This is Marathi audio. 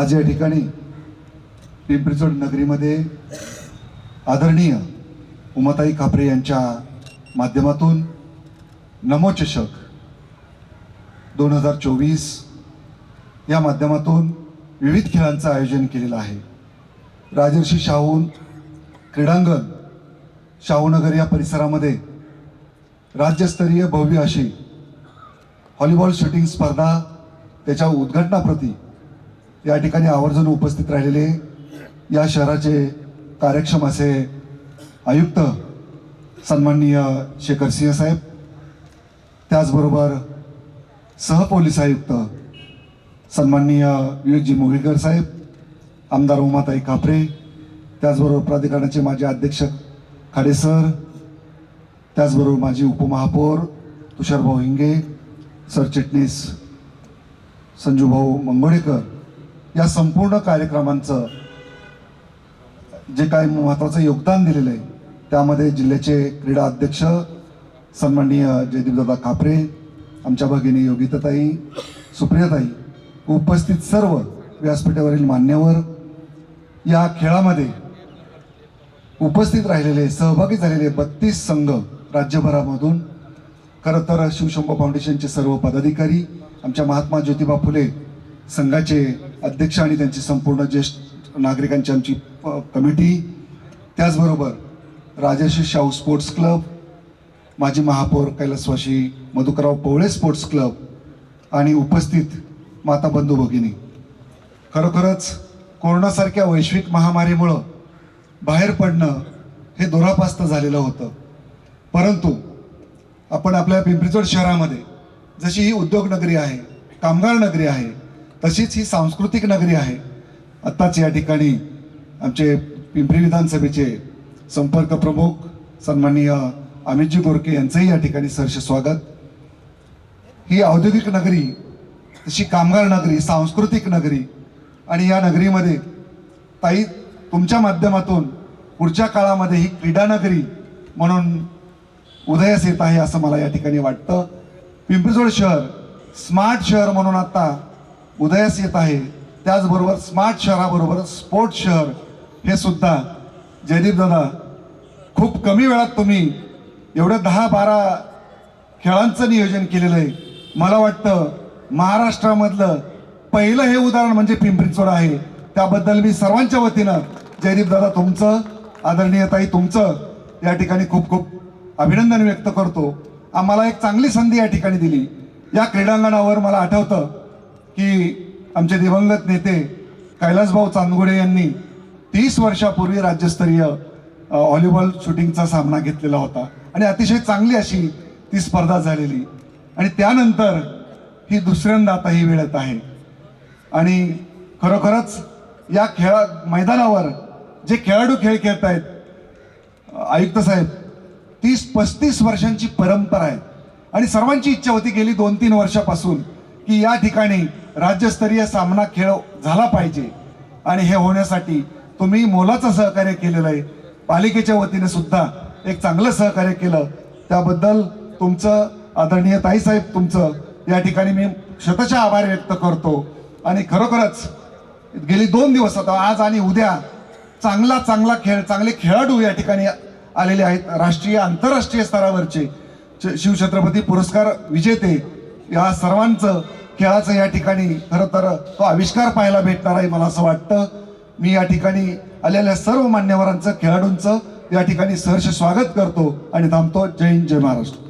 आज या ठिकाणी पिंपरीचोड नगरीमध्ये आदरणीय उमाताई कापरे यांच्या माध्यमातून नमोचषक दोन हजार चोवीस या माध्यमातून विविध खेळांचं आयोजन केलेलं आहे. राजर्षी शाहून क्रीडांगण शाहूनगर या परिसरामध्ये राज्यस्तरीय भव्य अशी व्हॉलीबॉल शूटिंग स्पर्धा त्याच्या उद्घाटनाप्रती या ठिकाणी आवर्जून उपस्थित राहिलेले या शहराचे कार्यक्षम असे आयुक्त सन्माननीय शेखर सिंह साहेब त्याचबरोबर सहपोलीस आयुक्त सन्माननीय विवेकजी मोगळीकर साहेब आमदार उमाताई कापरे त्याचबरोबर प्राधिकरणाचे माजी अध्यक्ष खाडे सर त्याचबरोबर माजी उपमहापौर तुषारभाऊ हिंगे सरचिटणीस संजूभाऊ मंगोळेकर या संपूर्ण कार्यक्रमांचं जे काही महत्त्वाचं योगदान दिलेलं आहे त्यामध्ये जिल्ह्याचे क्रीडा अध्यक्ष सन्माननीय जयदीपदादा कापरे आमच्या भगिनी योगिताताई सुप्रियाताई उपस्थित सर्व व्यासपीठावरील मान्यवर या खेळामध्ये उपस्थित राहिलेले सहभागी झालेले बत्तीस संघ राज्यभरामधून खरं तर शिवशंभो फाउंडेशनचे सर्व पदाधिकारी आमच्या महात्मा ज्योतिबा फुले संघाचे अध्यक्ष आणि त्यांची संपूर्ण ज्येष्ठ नागरिकांची आमची प- कमिटी. त्याचबरोबर राजर्षी शाहू स्पोर्ट्स क्लब माजी महापौर कैलासवाशी मधुकरराव पवळे स्पोर्ट्स क्लब आणि उपस्थित माता बंधू भगिनी. खरोखरच कोरोनासारख्या वैश्विक महामारीमुळं बाहेर पडणं हे दुरापास्त झालेलं होतं. परंतु आपण आपल्या पिंपरीचोड शहरामध्ये जशी ही उद्योगनगरी आहे कामगार नगरी आहे तशीच ही सांस्कृतिक नगरी आहे. आत्ताच या ठिकाणी आमचे पिंपरी विधानसभेचे संपर्क प्रमुख सन्माननीय अमितजी गोरके यांचंही या ठिकाणी सहर्ष स्वागत. ही औद्योगिक नगरी तशी कामगार नगरी सांस्कृतिक नगरी आणि या नगरीमध्ये ताई तुमच्या माध्यमातून पुढच्या काळामध्ये ही क्रीडा नगरी म्हणून उदयास येत आहे असं मला या ठिकाणी वाटतं. पिंपरीचोड शहर स्मार्ट शहर म्हणून आता उदयास येत आहे. त्याचबरोबर स्मार्ट शहराबरोबर स्पोर्ट शहर हे सुद्धा. जयदीप दादा खूप कमी वेळात तुम्ही एवढं दहा बारा खेळांचं नियोजन केलेलं आहे. मला वाटतं महाराष्ट्रामधलं पहिलं हे उदाहरण म्हणजे पिंपरीचोड आहे. त्याबद्दल मी सर्वांच्या वतीनं जयदीप दादा तुमचं आदरणीय ताई तुमचं या ठिकाणी खूप खूप अभिनंदन व्यक्त करतो. आम्हाला एक चांगली संधी या ठिकाणी दिली. या क्रीडांगणावर मला आठवतं की आमचे दिवंगत नेते कैलासभाऊ चांदगुडे यांनी तीस वर्षापूर्वी राज्यस्तरीय व्हॉलीबॉल शूटिंगचा सामना घेतलेला होता. आणि अतिशय चांगली अशी ती स्पर्धा झालेली. आणि त्यानंतर ही दुसऱ्यांदा आता ही वेळ आहे. आणि खरोखरच या खेळा मैदानावर जे खेळाडू खेळ खेळत आहेत आयुक्त साहेब तीस पस्तीस वर्षांची परंपरा आहे. आणि सर्वांची इच्छा होती गेली दोन तीन वर्षापासून की या ठिकाणी राज्यस्तरीय सामना खेळ झाला पाहिजे. आणि हे होण्यासाठी तुम्ही मोलाचं सहकार्य केलेलं आहे. पालिकेच्या वतीने सुद्धा एक चांगलं सहकार्य केलं. त्याबद्दल तुमचं आदरणीय ताईसाहेब तुमचं या ठिकाणी मी शतशः आभार व्यक्त करतो. आणि खरोखरच गेली दोन दिवस आता आज आणि उद्या चांगला चांगला खेळ चांगले खेळाडू या ठिकाणी आलेले आहेत. राष्ट्रीय आंतरराष्ट्रीय स्तरावरचे. श- शिवछत्रपती पुरस्कार विजेते या सर्वांचं खेळाचं या ठिकाणी खरं तर तो आविष्कार पाहायला भेटणार आहे मला असं वाटतं. मी या ठिकाणी आलेल्या सर्व मान्यवरांचं खेळाडूंचं या ठिकाणी सहर्ष स्वागत करतो आणि थांबतो. जय हिंद जय महाराष्ट्र.